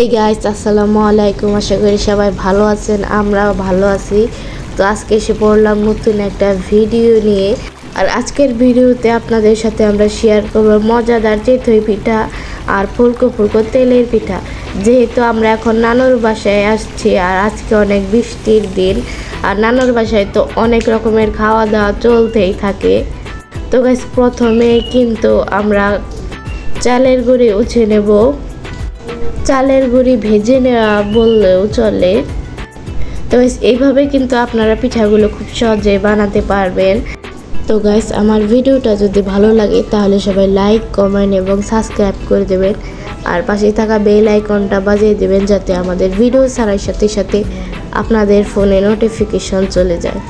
Hey guys আসসালামু আলাইকুম আশা করি সবাই ভালো আছেন, আমরাও ভালো আছি। তো আজকে এসে পড়লাম নতুন একটা ভিডিও নিয়ে। আর আজকের ভিডিওতে আপনাদের সাথে আমরা শেয়ার করব মজাদার চিতই পিঠা আর ফুলকো ফুলকো তেলের পিঠা। যেহেতু আমরা এখন নানুর বাসায় আসছি আর আজকে অনেক বৃষ্টির দিন, আর নানুর বাসায় তো অনেক রকমের খাওয়া দাওয়া চলতেই থাকে। তো গাইস প্রথমে কিন্তু আমরা চালের গুঁড়ি উঠে নেব। চালের গুঁড়ি ভেজে নেওয়া বললেও চলে। তো এইভাবে কিন্তু আপনারা পিঠাগুলো খুব সহজে বানাতে পারবেন। তো গাইস আমার ভিডিওটা যদি ভালো লাগে, তাহলে সবাই লাইক কমেন্ট এবং সাবস্ক্রাইব করে দেবেন। আর পাশে থাকা বেল আইকনটা বাজিয়ে দেবেন যাতে আমাদের ভিডিও ছাড়ার সাথে সাথে আপনাদের ফোনে নোটিফিকেশন চলে যায়।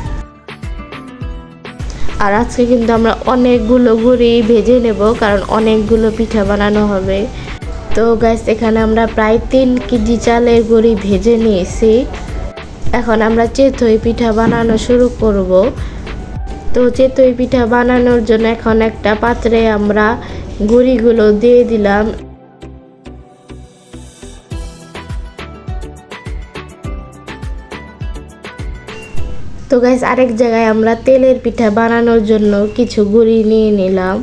আর আজকে কিন্তু আমরা অনেকগুলো গুড়ি ভেজে নেব, কারণ অনেকগুলো পিঠা বানানো হবে। তো গ্যাস এখানে আমরা প্রায় তিন কেজি চালের গুঁড়ি ভেজে নিয়েছি। এখন আমরা চেতই পিঠা বানানো শুরু করব। তো চেতই পিঠা বানানোর জন্য এখন একটা পাত্রে আমরা গুঁড়িগুলো দিয়ে দিলাম। তো গাইস আরেক জায়গায় আমরা তেলের পিঠা বানানোর জন্য কিছু গুঁড়ি নিয়ে নিলাম।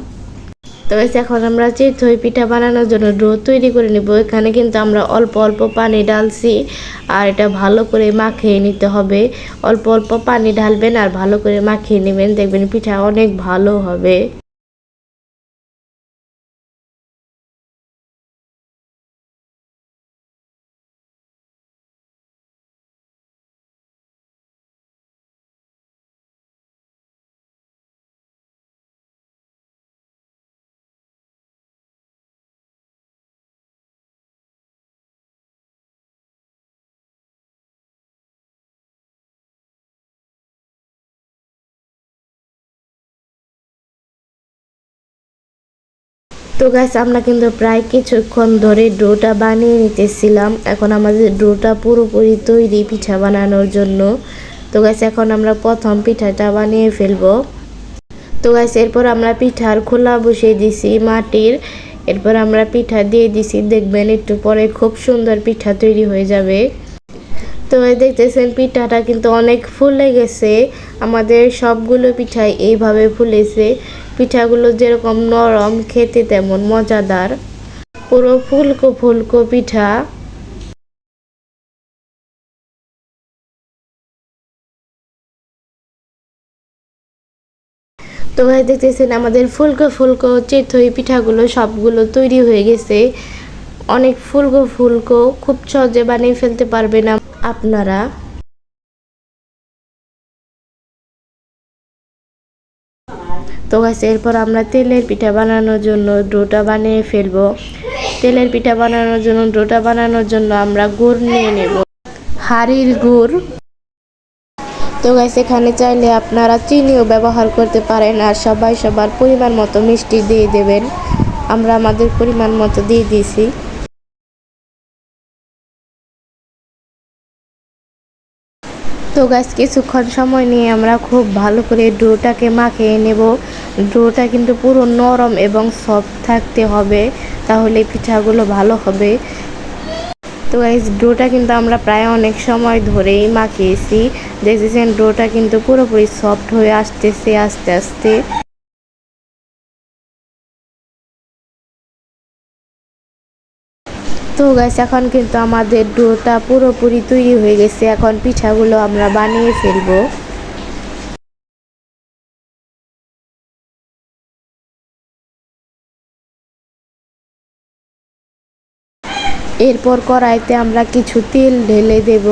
তো গাইস এখন আমরা যে দই পিঠা বানানোর জন্য ডো তৈরি করে নেব, এখানে কিন্তু আমরা অল্প অল্প পানি ঢালছি আর এটা ভালো করে মাখিয়ে নিতে হবে। অল্প অল্প পানি ঢালবেন আর ভালো করে মাখিয়ে নেবেন, দেখবেন পিঠা অনেক ভালো হবে। তো গাছ আমরা কিন্তু প্রায় কিছুক্ষণ ধরে ডোটা বানিয়ে নিতেছিলাম। এখন আমাদের ডোটা পুরোপুরি তৈরি পিঠা বানানোর জন্য। তো গাছ এখন আমরা প্রথম পিঠাটা বানিয়ে ফেলব। তো গাছ এরপর আমরা পিঠার খোলা বসিয়ে দিছি মাটির। এরপর আমরা পিঠা দিয়ে দিছি। দেখবেন একটু পরে খুব সুন্দর পিঠা তৈরি হয়ে যাবে। তো দেখতেছেন, পিঠাটা কিন্তু অনেক ফুলে গেছে। আমাদের সবগুলো পিঠাই এইভাবে ফুলেছে। পিঠাগুলো যেরকম নরম, খেতে তেমন মজাদার। পুরো ফুলকো ফুলকো পিঠা। তো ভাই, দেখতেছেন আমাদের ফুলকো ফুলকো চিতই পিঠাগুলো সবগুলো তৈরি হয়ে গেছে। অনেক ফুলকো ফুলকো খুব সহজে বানিয়ে ফেলতে পারবেন আপনারা। তো গাছ এরপর আমরা তেলের পিঠা বানানোর জন্য ডোটা বানিয়ে ফেলব। তেলের পিঠা বানানোর জন্য, ডোটা বানানোর জন্য আমরা গুড় নিয়ে নেব। হাড়ির গুড়। তো গাছ এখানে চাইলে আপনারা চিনিও ব্যবহার করতে পারেন আর সবাই সবার পরিমাণ মতো মিষ্টি দিয়ে দেবেন। আমরা আমাদের পরিমাণ মতো দিয়ে দিয়েছি। তো গাছ কিছুক্ষণ সময় নিয়ে আমরা খুব ভালো করে ডোটাকে মাখিয়ে নেব। ডোটা কিন্তু পুরো নরম এবং সফট থাকতে হবে, তাহলে পিঠাগুলো ভালো হবে। তো গাইজ ডোটা কিন্তু আমরা প্রায় অনেক সময় ধরেই মাখিয়েছি। দেখতেছেন, ডোটা কিন্তু পুরোপুরি সফট হয়ে আসতেছে, আস্তে আস্তে। তো গাছ এখন কিন্তু আমাদের ডোটা পুরোপুরি তৈরি হয়ে গেছে। এখন পিঠাগুলো আমরা বানিয়ে ফেলব। এরপর কড়াইতে আমরা কিছু তেল ঢেলে দেব।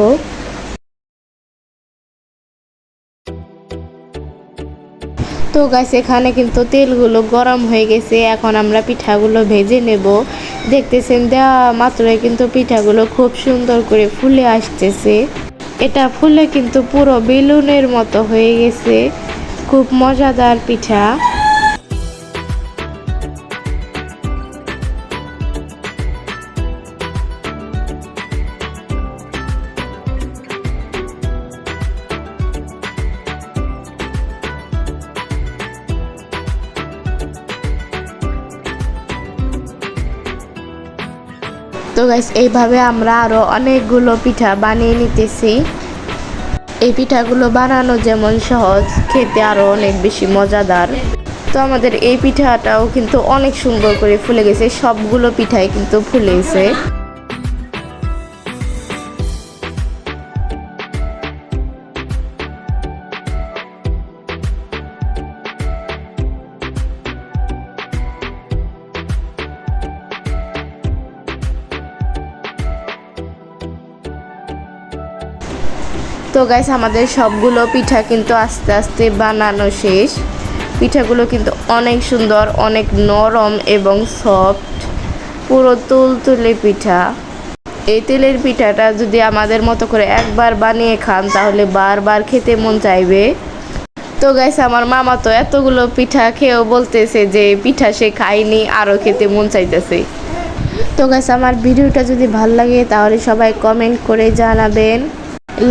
তো গাছ এখানে কিন্তু তেলগুলো গরম হয়ে গেছে। এখন আমরা পিঠাগুলো ভেজে নেব। দেখতেছেন দেওয়া মাত্রই কিন্তু পিঠাগুলো খুব সুন্দর করে ফুলে আসতেছে। এটা ফুলে কিন্তু পুরো বেলুনের মতো হয়ে গেছে। খুব মজাদার পিঠা। তো গাইস এইভাবে আমরা আরও অনেকগুলো পিঠা বানিয়ে নিতেছি। এই পিঠাগুলো বানানো যেমন সহজ, খেতে আরও অনেক বেশি মজাদার। তো আমাদের এই পিঠাটাও কিন্তু অনেক সুন্দর করে ফুলে গেছে, সবগুলো পিঠাই কিন্তু ফুলেছে তো গাইস আমাদের সবগুলো পিঠা কিন্তু আস্তে আস্তে বানানো শেষ। পিঠাগুলো কিন্তু অনেক সুন্দর, অনেক নরম এবং সফট পুরো তুলতুলে পিঠা। এই তেলের পিঠাটা যদি আমাদের মতো করে একবার বানিয়ে খান, তাহলে বারবার খেতে মন চাইবে। তো গাইস আমার মামা তো এতগুলো পিঠা খেয়েও বলতেছে যে পিঠা সে খায়নি আরও খেতে মন চাইতেছে। তো গাইস আমার ভিডিওটা যদি ভালো লাগে, তাহলে সবাই কমেন্ট করে জানাবেন।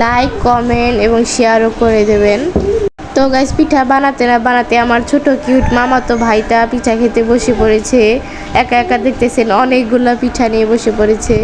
লাইক কমেন্ট এবং শেয়ারও করে দেবেন। তো গাইস পিঠা বানাতে না বানাতে আমার ছোট কিউট মামা তো ভাইটা পিঠা খেতে বসে পড়েছে। একা একা দেখতেছেন, অনেকগুলো পিঠা নিয়ে বসে পড়েছে।